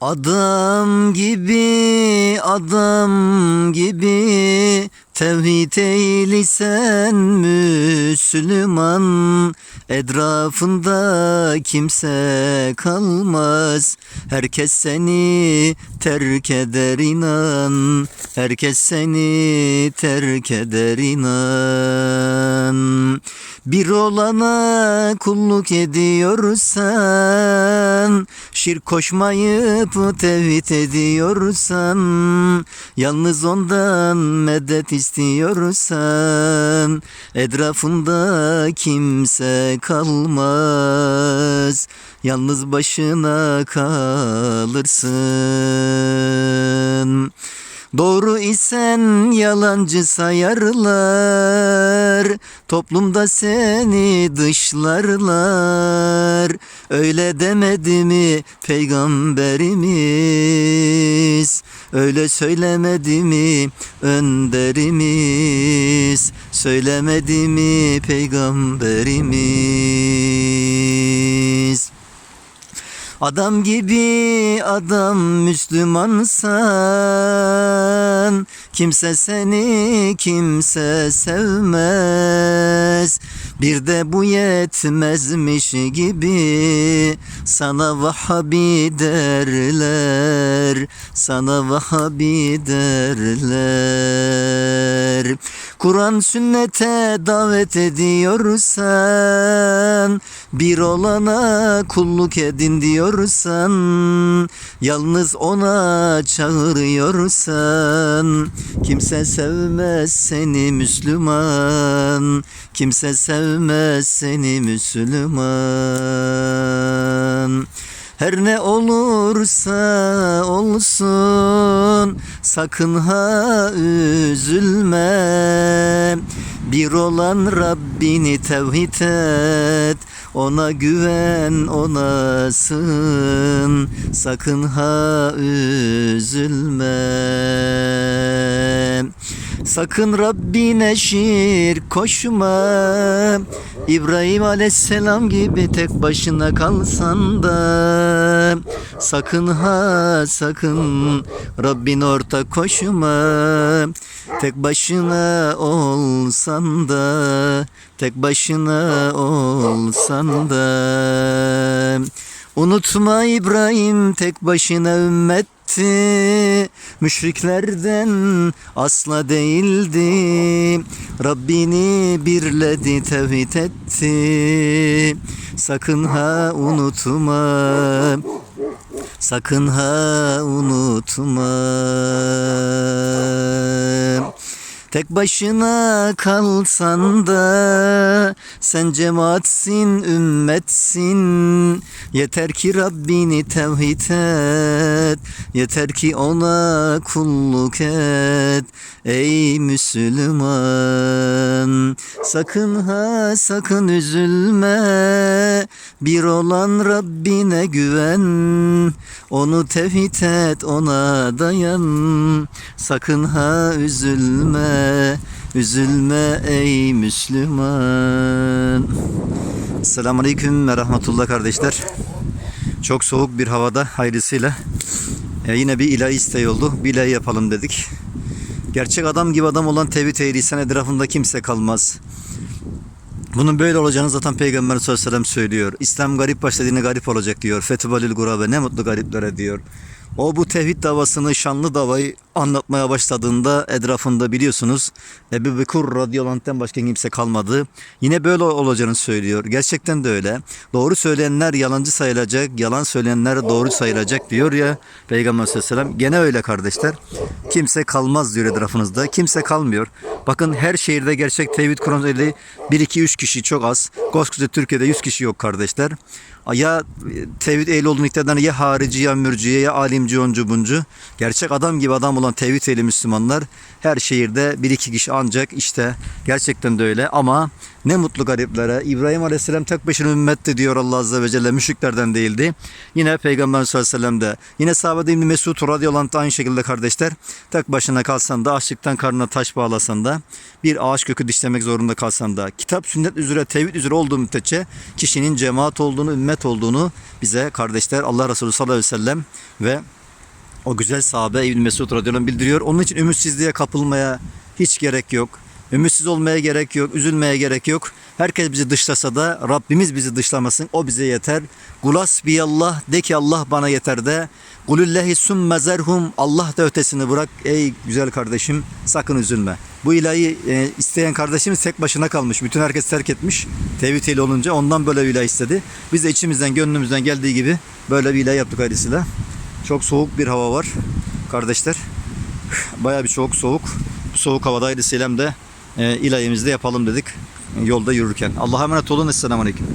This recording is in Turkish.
Adam gibi, adam gibi Tevhid eylisen Müslüman Etrafında kimse kalmaz. Herkes seni terk eder inan Herkes seni terk eder inan Bir olana kulluk ediyorsan Şirk koşmayıp tevhid ediyorsan Yalnız ondan medet istiyorsan Etrafında kimse kalmaz. Yalnız başına kalırsın. Doğru isen yalancı sayarlar Toplumda seni dışlarlar. Öyle demedi mi peygamberimiz? Öyle söylemedi mi önderimiz? Söylemedi mi peygamberimiz? Adam gibi adam Müslümansan Kimse seni kimse sevmez. Bir de bu yetmezmiş gibi Sana Vahabi derler Sana Vahabi derler Kur'an sünnete davet ediyorsan Bir olana kulluk edin diyorsan Yalnız ona çağırıyorsan Kimse sevmez seni Müslüman Kimse sevmez seni Müslüman her ne olursa olsun sakın ha üzülme. Bir olan Rabbini tevhid et ona güven ona sığın. Sakın ha üzülme Sakın Rabbine şirk koşma. İbrahim aleyhisselam gibi tek başına kalsan da Sakın ha sakın Rabbin ortak koşma. Tek başına olsan da Tek başına olsan da Unutma İbrahim tek başına ümmetti. Müşriklerden asla değildi. Rabbini birledi tevhid etti. Sakın ha unutma Sakın ha unutma Tek başına kalsan da sen cemaatsin, ümmetsin. Yeter ki Rabbini tevhid et. Yeter ki ona kulluk et. Ey Müslüman sakın ha sakın üzülme. Bir olan Rabbine güven. Onu tevhid et, ona dayan. Sakın ha üzülme. Üzülme ey Müslüman. Selamun Aleyküm ve Rahmetullah kardeşler. Çok soğuk bir havada hayırlısıyla e, yine bir ilahi isteği oldu. Bir ilahi yapalım dedik. Gerçek adam gibi adam olan tevhid ehliysen etrafında kimse kalmaz. Bunun böyle olacağını zaten Peygamber sallallahu aleyhi ve sellem söylüyor. İslam garip başladığında garip olacak diyor. Fethubalil gurabe ne mutlu gariplere diyor. O bu tevhid davasını, şanlı davayı anlatmaya başladığında etrafında biliyorsunuz Ebu Bekir radıyallahu başka kimse kalmadı. Yine böyle olacağını söylüyor. Gerçekten de öyle. Doğru söyleyenler yalancı sayılacak, yalan söyleyenler doğru sayılacak diyor ya Peygamber sallallahu. Gene öyle kardeşler. Kimse kalmaz diyor etrafınızda. Kimse kalmıyor. Bakın her şehirde gerçek tevhid Kur'an ehli 1 2 3 kişi çok az. Koskoca Türkiye'de 100 kişi yok kardeşler. Ya tevhid ehli olduğunu iddia eden ya harici ya mürciye ya alimci oncu buncu. Gerçek adam gibi adam olan tevhid ehli Müslümanlar her şehirde bir iki kişi ancak işte gerçekten de öyle ama ne mutlu gariplere. İbrahim Aleyhisselam tek başına ümmetti diyor Allah Azze ve Celle. Müşriklerden değildi. Yine Peygamber sallallahu aleyhi ve sellem de. Yine sahabede İbni Mesud radıyallahu anh aynı şekilde kardeşler. Tek başına kalsan da açlıktan karnına taş bağlasan da bir ağaç kökü dişlemek zorunda kalsan da kitap sünnet üzere tevhid üzere olduğu müddetçe kişinin cemaat olduğunu ümmet olduğunu bize kardeşler Allah Resulü sallallahu aleyhi ve sellem ve o güzel sahabe İbn Mesud radıyallahu bildiriyor. Onun için ümitsizliğe kapılmaya hiç gerek yok. Ümitsiz olmaya gerek yok, üzülmeye gerek yok. Herkes bizi dışlasa da Rabbimiz bizi dışlamasın. O bize yeter. Gulas biyallah de ki Allah bana yeter de. Kulüllahi summe zerhum Allah da ötesini bırak. Ey güzel kardeşim sakın üzülme. Bu ilahi e, isteyen kardeşimiz tek başına kalmış. Bütün herkes terk etmiş. Tevhid ehli olunca ondan böyle bir ilah istedi. Biz de içimizden gönlümüzden geldiği gibi böyle bir ilah yaptık ailesiyle. Çok soğuk bir hava var kardeşler. Bayağı bir soğuk soğuk. Bu soğuk havada ailesiyle de e, ilahimizi de yapalım dedik. Yolda yürürken. Allah'a emanet olun. Esselamu Aleyküm.